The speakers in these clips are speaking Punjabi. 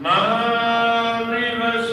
My river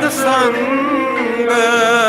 the sun.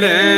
let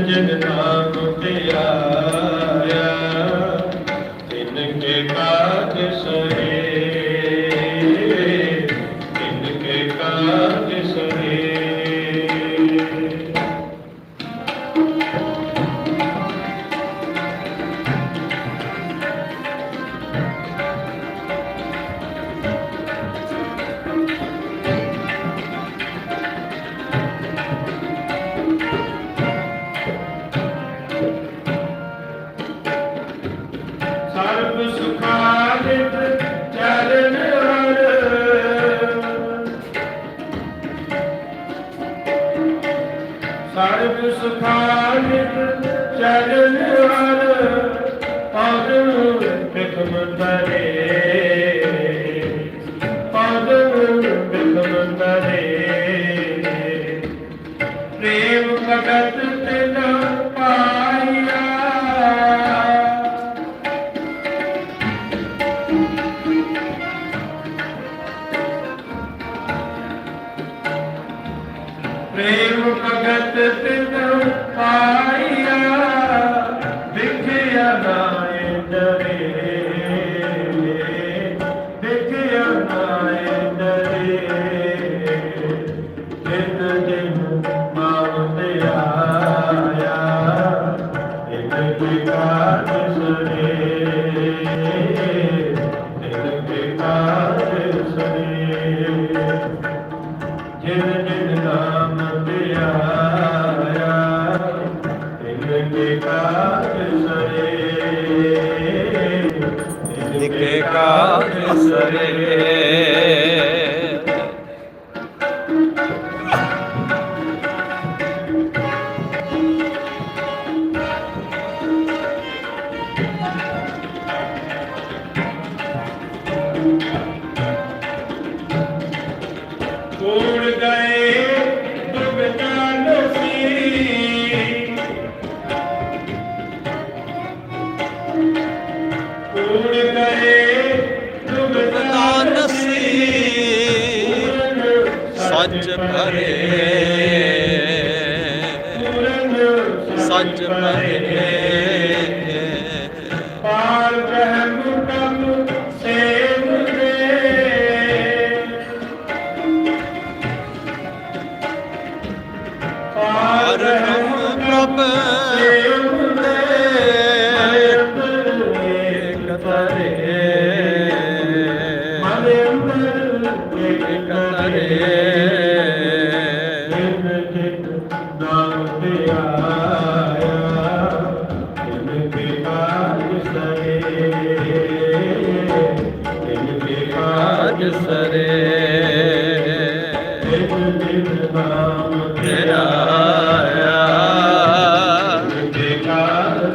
ਜਿਨ सुतरे ਸੱਚ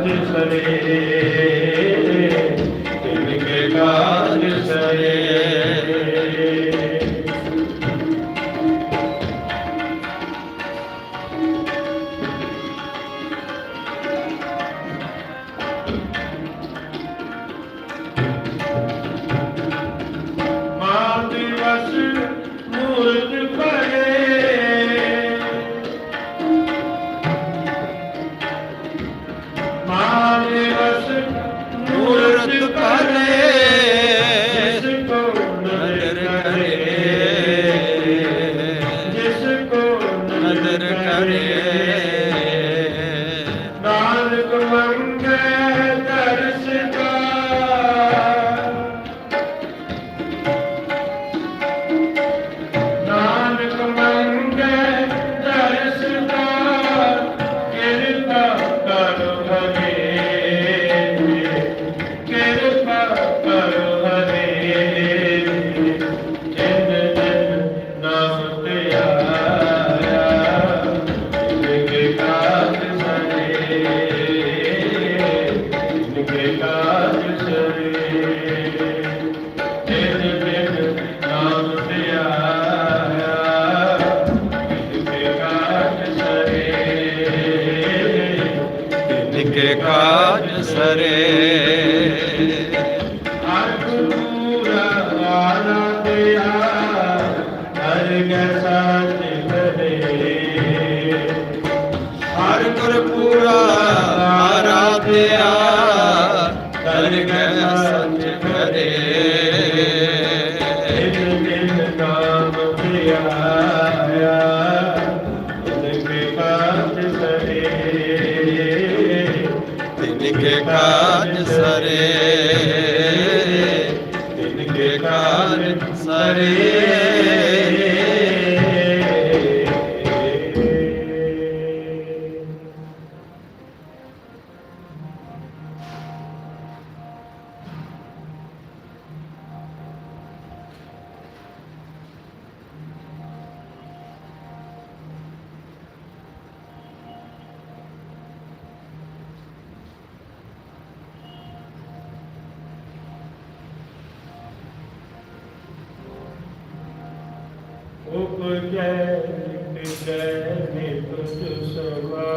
Thank you. जय जय जय तुझ सवा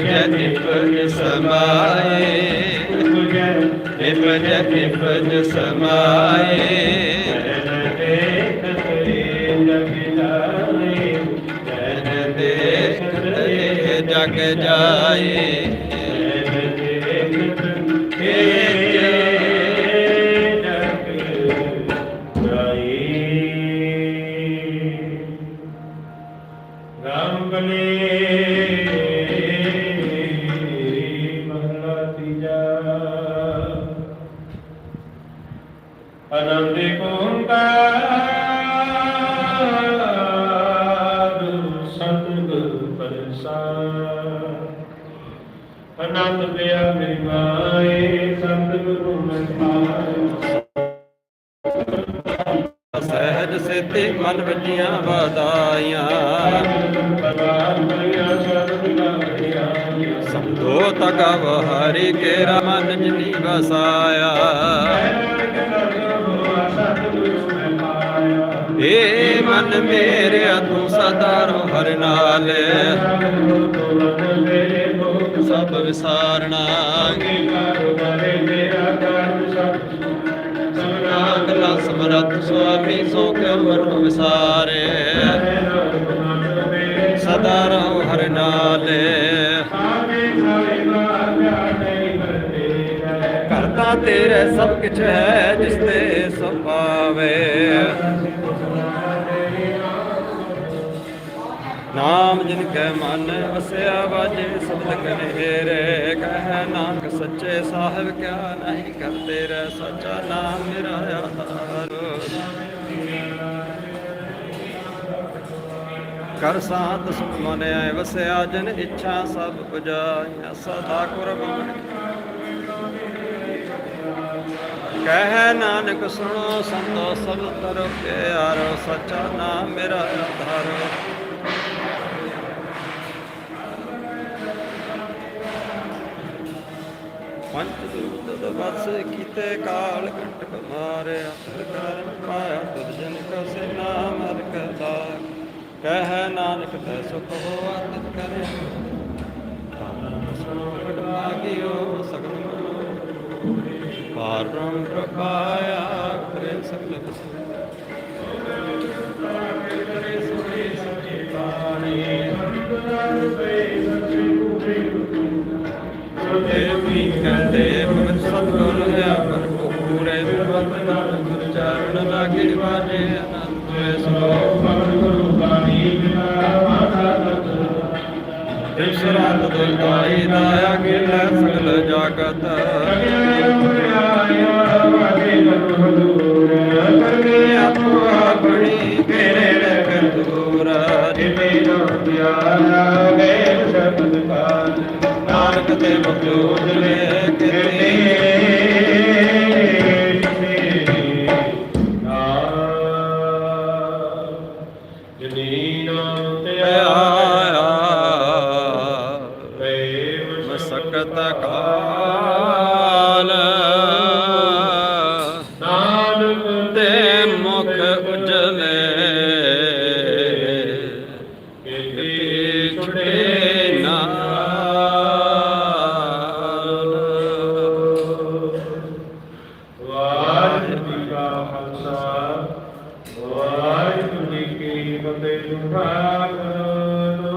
ਨਿਪਜੈ ਨਿਪਜ ਸਮਾਏ ਉਪਜੈ ਨਿਪਜ ਨਿਪਜ ਸਮਾਏ ਨੈਣ ਦੇਖਤੇ ਜਗ ਜਾਏ ਸਤਿਗੁਰ ਪ੍ਰਸਾਦ ਆਨੰਦ ਪਿਆ ਮੇਰੀ ਮਾਏ ਸਤਿਗੁਰੂ ਮੈਂ ਪਾਇਆ ਸਹਿਜ ਸਿੱਧੀ ਮਨ ਵਿੱਚੀਆਂ ਵਾਦਾਈਆਂ। ਸੰਤੋ ਤਕ ਹਰੀ ਕੇਰਾ ਮਨ ਜਿਨੀ ਵਸਾਇਆ। ਏ ਮਨ ਮੇਰਿਆ, ਤੂੰ ਸਦਾ ਰੋ ਹਰ ਨਾਲ। ਸਭ ਵਿਸਾਰਣਾ ਨਾਗਲਾ ਸਮਰੱਥ ਸੁਆਮੀ, ਸੋ ਕੇ ਮਨ ਵਿਸਾਰੇ? ਸਦਾ ਰੋ ਹਰ ਨਾਲ। ਕਰਤਾ ਤੇਰੇ ਸਭ ਕਿਛ ਹੈ, ਜਿਸ ਤੇ ਸਭ ਪਾਵੇ। ਨਾਮ ਜਿਨ ਕੈ ਮਨ, ਵਸਿਆ ਵਾਜੇ ਸਬਦ ਕਨੇਰੇ ਕਹਿ ਨਾਨਕ ਸੱਚੇ ਸਾਹਿਬ, ਕਿਆ ਨਹੀਂ ਕਰਤੇ ਰਹਿ ਸੱਚਾ ਨਾਮ ਮੇਰਾ ਆਧਾਰ। ਕਰ ਸਾਧ ਸੁਖ ਮਨ ਆਏ, ਵਸਿਆ ਜਨ ਇੱਛਾ ਸਭ ਪੁਜਾਈਆ, ਸਦਾ ਕੁਰਬ ਕਹਿ ਨਾਨਕ ਸੁਣੋ ਸੰਤੋ ਸਭ ਤਰੋ ਪਿਆਰੋ, ਸੱਚਾ ਨਾਮ ਮੇਰਾ ਆਧਾਰ। ਪੰਚ ਦੂਤ ਵਸ ਕੀਤੇ ਕਾਲ ਕੰਟਕ ਮਾਰਿਆ ਸਰਕਾਰ ਪਾਇਆ ਤੁਧ ਜਨ ਨਾਮ, ਹਰ ਕਦਾ ਕਹਿ ਨਾਨਕ ਤੈ ਸੁਖ ਹੋਆ ਤਿਤ ਕਰੇ। ਸੋੜ ਮਾਗਿਓ, ਸਗਲ ਪਾਰਮ ਪ੍ਰਪਾਇਆ ਕਰੇ ਸਕਲ ਬਸੁ ਕਰੇ ਸੁਣੀ ਸਚੇ ਬਾਣੀ ਦੇਵੀ ਕਹਿੰਦੇ ਭਗਤ ਸਤਗੁਰ ਹੈ ਭਰਪੂਰੇ ਗੁਰਵਤ ਨਾਲ ਗੁਰ ਚਰਨ ਲਾਗੇ ਵਾਜੇ ਅਨੰਦ ਹੋਏ ਸਲੋ ਦਿਵਸ ਰਾਤ ਦੁਲਤਾਈ ਦਾਇਆ ਗਿਲੇ ਸਗਲ ਜਾਗਤ ਨਾਨਕ ਤੇ ਮੁਖ ਉਜਲੇ